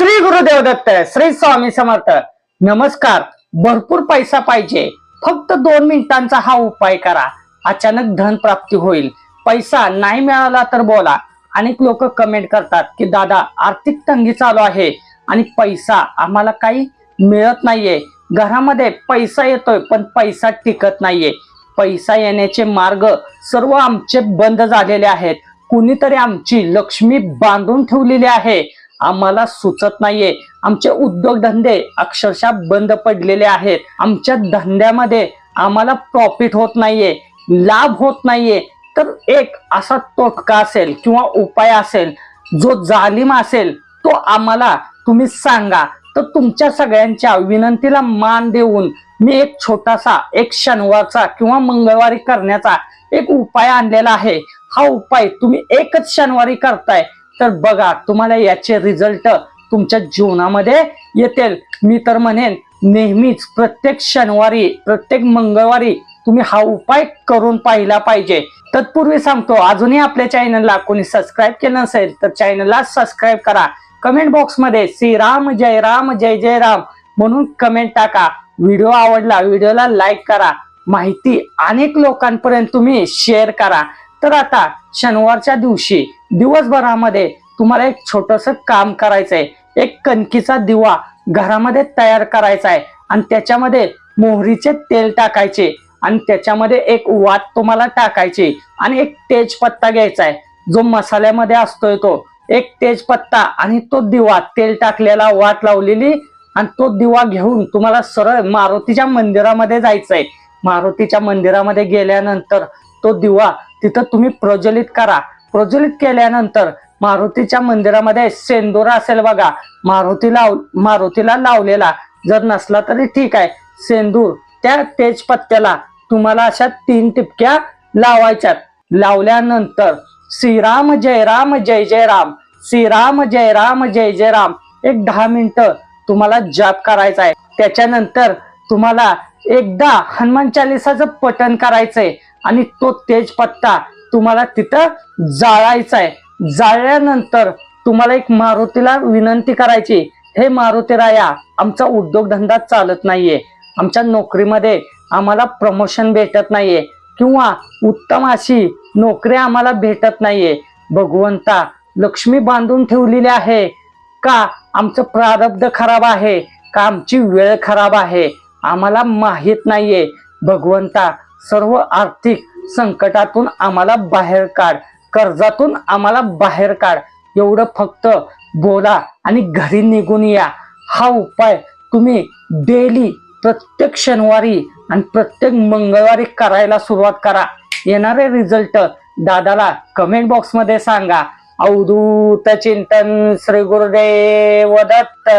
श्री गुरुदेव दत्त श्री स्वामी समर्थ नमस्कार. भरपूर पैसा पाहिजे. फक्त दोन मिनिटांचा हा उपाय करा. अचानक धन प्राप्ती होईल. पैसा नाही मिळाला तर बोला. अनेक लोक कमेंट करतात की दादा आर्थिक तंगी चालू आहे आणि पैसा आम्हाला काही मिळत नाहीये. घरामध्ये पैसा येतोय पण पैसा टिकत नाहीये. पैसा येण्याचे मार्ग सर्व आमचे बंद झालेले आहेत. कुणीतरी आमची लक्ष्मी बांधून ठेवलेली आहे. आम्हाला सुचत नाहीये. आमचे उद्योगधंदे अक्षरशः बंद पडलेले आहेत. आमच्या धंद्यामध्ये आम्हाला प्रॉफिट होत नाहीये लाभ होत नाहीये. तर एक असा तोटका असेल किंवा उपाय असेल जो जालिम असेल तो आम्हाला तुम्ही सांगा. तर तुमच्या सगळ्यांच्या विनंतीला मान देऊन मी एक छोटासा एक शनिवारचा किंवा मंगळवारी करण्याचा एक उपाय आणलेला आहे. हा उपाय तुम्ही एकच शनिवारी करताय. तर बघा तुम्हाला याचे रिझल्ट तुमच्या जीवनामध्ये येतील. मी तर म्हणेन नेहमीच प्रत्येक शनिवारी प्रत्येक मंगळवारी तुम्ही हा उपाय करून पाहिला पाहिजे. तत्पूर्वी सांगतो अजूनही आपल्या चॅनलला कोणी सबस्क्राईब केलं नसेल तर चॅनलला सबस्क्राईब करा. कमेंट बॉक्समध्ये श्रीराम जय राम जय जय राम म्हणून कमेंट टाका. व्हिडिओ आवडला व्हिडिओला लाईक करा. माहिती अनेक लोकांपर्यंत तुम्ही शेअर करा. तर आता शनिवारच्या दिवशी दिवसभरामध्ये तुम्हाला एक छोटस काम करायचंय. एक कणकीचा दिवा घरामध्ये तयार करायचा आहे आणि त्याच्यामध्ये मोहरीचे तेल टाकायचे आणि त्याच्यामध्ये एक वात तुम्हाला टाकायची आणि एक तेजपत्ता घ्यायचा आहे जो मसाल्यामध्ये असतोय तो एक तेजपत्ता आणि तो दिवा तेल टाकलेला वाट लावलेली आणि तो दिवा घेऊन तुम्हाला सरळ मारुतीच्या मंदिरामध्ये जायचंय. मारुतीच्या मंदिरामध्ये गेल्यानंतर तो दिवा तिथं तुम्ही प्रज्वलित करा. प्रज्वलित केल्यानंतर मारुतीच्या मंदिरामध्ये सेंदुरा असेल बघा. मारुती लाव मारुतीला लावलेला. जर नसला तरी ठीक आहे. सेंदूर त्या तेजपत्त्याला तुम्हाला अशा तीन टिपक्या लावायच्यात. लावल्यानंतर श्रीराम जय राम जय जय राम श्रीराम जय राम जय जय राम एक दहा मिनिटं तुम्हाला जाप करायचा आहे. त्याच्यानंतर तुम्हाला एकदा हनुमान चालिसाचं पठण करायचंय. आणि तो तेजपत्ता तुम्हाला तिथं जाळायचा आहे जाळल्यानंतर तुम्हाला एक मारुतीला विनंती करायची हे मारुती राया आमचा उद्योगधंदा चालत नाहीये. आमच्या नोकरीमध्ये आम्हाला प्रमोशन भेटत नाहीये किंवा उत्तम अशी नोकरी आम्हाला भेटत नाहीये. भगवंता लक्ष्मी बांधून ठेवलेली आहे का? आमचं प्रारब्ध खराब आहे का? आमची वेळ खराब आहे? आम्हाला माहीत नाहीये. भगवंता सर्व आर्थिक संकटातून आम्हाला बाहेर काढ. कर्जातून आम्हाला बाहेर काढ. एवढं फक्त बोला आणि घरी निघून या. हा उपाय तुम्ही डेली प्रत्येक शनिवारी आणि प्रत्येक मंगळवारी करायला सुरुवात करा. येणारे रिझल्ट दादाला कमेंट बॉक्समध्ये सांगा. अवधूत चिंतन श्री गुरुदेव दत्त.